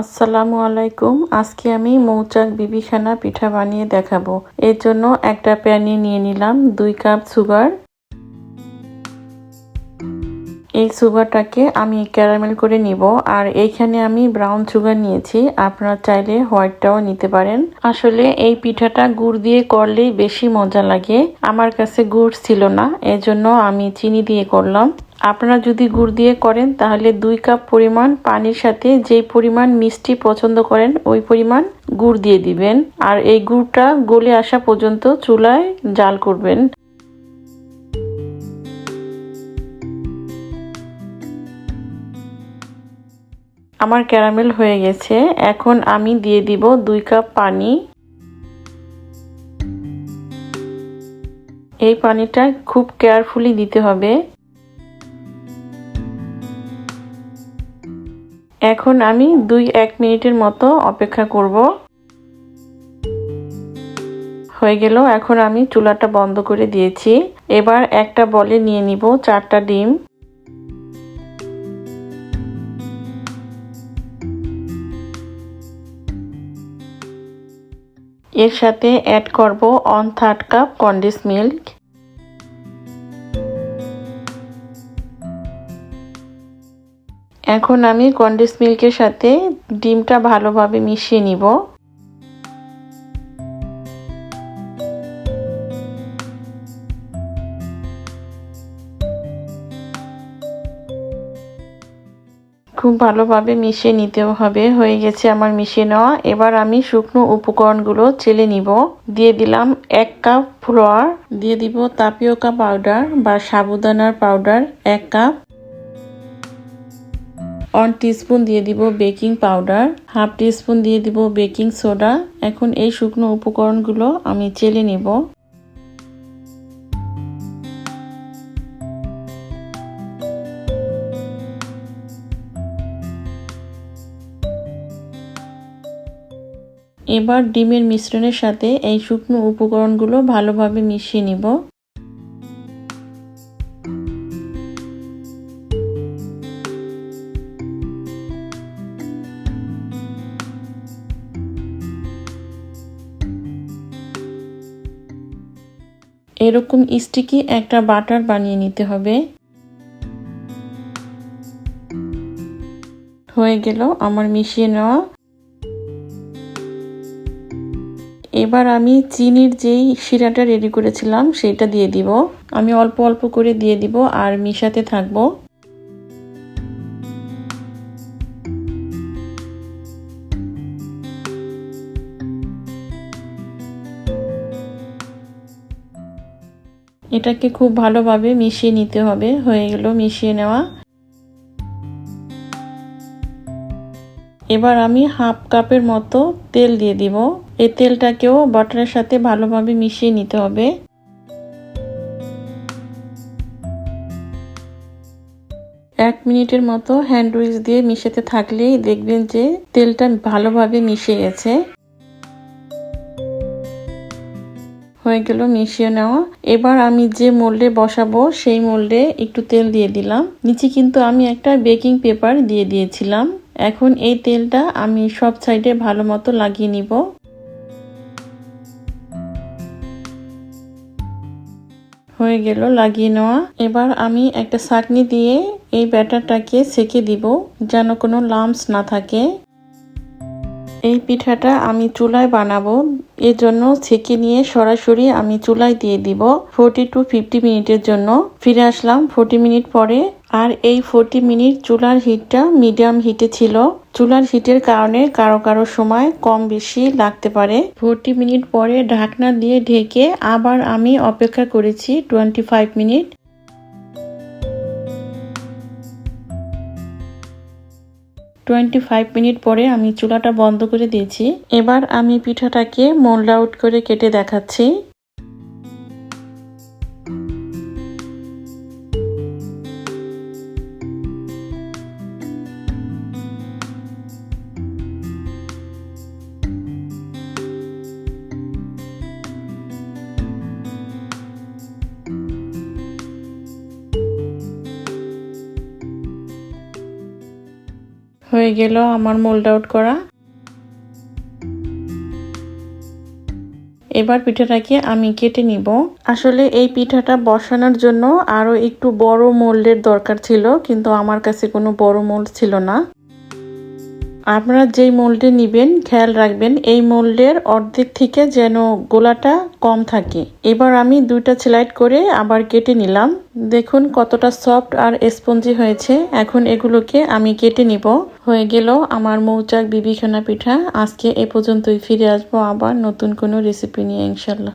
আসসালামু আলাইকুম। আজকে আমি মৌচাক বিবিখানা পিঠা বানিয়ে দেখাবো। এর জন্য একটা প্যানে নিয়ে নিলাম দুই কাপ সুগার। এই সুগারটাকে আমি ক্যারামেল করে নিব। আর এইখানে আমি ব্রাউন সুগার নিয়েছি। আপনারা চাইলে হোয়াইটটাও নিতে পারেন। আসলে এই পিঠাটা গুড় দিয়ে করলেই বেশি মজা লাগে। আমার কাছে গুড় ছিল না, এজন্য আমি চিনি দিয়ে করলাম। আপনারা যদি গুড় দিয়ে করেন, তাহলে দুই কাপ পরিমাণ পানির সাথে যেই পরিমাণ মিষ্টি পছন্দ করেন, ওই পরিমাণ গুড় দিয়ে দিবেন। আর এই গুড়টা গলে আসা পর্যন্ত চুলায় জাল করবেন। আমার ক্যারামেল হয়ে গেছে। এখন আমি দিয়ে দিব দুই কাপ পানি। এই পানিটা খুব কেয়ারফুলি দিতে হবে। এখন আমি দুই এক মিনিটের মতো অপেক্ষা করব। হয়ে গেল, এখন আমি চুলাটা বন্ধ করে দিয়েছি। এবার একটা বলে নিয়ে নিব চারটা ডিম। এর সাথে অ্যাড করব one third cup condense milk এখন আমি কন্ডেন্স মিল্কের সাথে ডিমটা ভালোভাবে মিশিয়ে নিব। খুব ভালোভাবে মিশিয়ে নিতেও হবে, হয়ে গেছে আমার মিশিয়ে নেওয়া। এবার আমি শুকনো উপকরণগুলো চেলে নিব। দিয়ে দিলাম এক কাপ ফ্লোয়ার দিয়ে দিব তাপিওকা পাউডার বা সাবুদানার পাউডার এক কাপ ওয়ান টিস্পুন দিয়ে দিব বেকিং পাউডার, হাফ টিস্পুন দিয়ে দিব বেকিং সোডা। এখন এই শুকনো উপকরণগুলো আমি চেলে নিব। এবার ডিমের মিশ্রণের সাথে এই শুকনো উপকরণগুলো ভালোভাবে মিশিয়ে নিব। এরকম স্টিকি একটা বাটার বানিয়ে নিতে হবে। হয়ে গেল আমার মিশিয়ে নেওয়া। এবার আমি চিনির যেই শিরাটা রেডি করেছিলাম, সেটা দিয়ে দিব। আমি অল্প অল্প করে দিয়ে দিব আর মিশাতে থাকব। এটাকে খুব ভালোভাবে মিশিয়ে নিতে হবে। হয়ে গেল মিশিয়ে নেওয়া। এবার আমি হাফ কাপের মতো তেল দিয়ে দিব। এই তেলটাকেও বাটারের সাথে ভালোভাবে মিশিয়ে নিতে হবে। এক মিনিটের মতো হ্যান্ড উইচ দিয়ে মিশাতে থাকলেই দেখবেন যে তেলটা ভালোভাবে মিশে গেছে। হয়ে গেল, মিশিয়ে নেওয়া। এবার আমি যে মোল্ডে বসাবো, সেই মোল্ডে একটু তেল দিয়ে দিলাম। নিচে কিন্তু আমি একটা বেকিং পেপার দিয়ে দিয়েছিলাম। এখন এই তেলটা আমি সব সাইডে ভালো মতো লাগিয়ে নিব। হয়ে গেল লাগিয়ে নেওয়া। এবার আমি একটা ছাকনি দিয়ে এই ব্যাটারটাকে সেকে দিব, যেন কোনো লামস না থাকে। এই পিঠাটা আমি চুলায় বানাবো। জন্য ছেঁকে নিয়ে সরাসরি আমি চুলায় দিয়ে দিব ফোরটি টু ফিফটি মিনিটের জন্য। ফিরে আসলাম ফোরটি মিনিট পরে। আর এই ফোরটি মিনিট চুলার হিটটা মিডিয়াম হিটে ছিল। চুলার হিটের কারণে কারও কারও সময় কম বেশি লাগতে পারে। ফোরটি মিনিট পরে ঢাকনা দিয়ে ঢেকে আবার আমি অপেক্ষা করেছি twenty five minute. Twenty five minute পরে আমি চুলাটা বন্ধ করে দিয়েছি। এবার আমি পিঠাটাকে মোল্ড আউট করে কেটে দেখাচ্ছি। হয়ে গেল আমার মোল্ড আউট করা। এবার পিঠাটাকে আমি কেটে নিব। আসলে এই পিঠাটা বসানোর জন্য আরও একটু বড় মোল্ডের দরকার ছিল, কিন্তু আমার কাছে কোনো বড় মোল্ড ছিল না। আপনারা যেই মোল্ডে নিবেন, খেয়াল রাখবেন, এই মোল্ডের অর্ধেক থেকে যেন গোলাটা কম থাকে। এবার আমি দুইটা স্লাইড করে আবার কেটে নিলাম। দেখুন কতটা সফট আর স্পঞ্জি হয়েছে। এখন এগুলোকে আমি কেটে নিব। হয়ে গেল আমার মৌচাক বিবিখানা পিঠা। আজকে এ পর্যন্তই। ফিরে আসব আবার নতুন কোনো রেসিপি নিয়ে, ইনশাল্লাহ।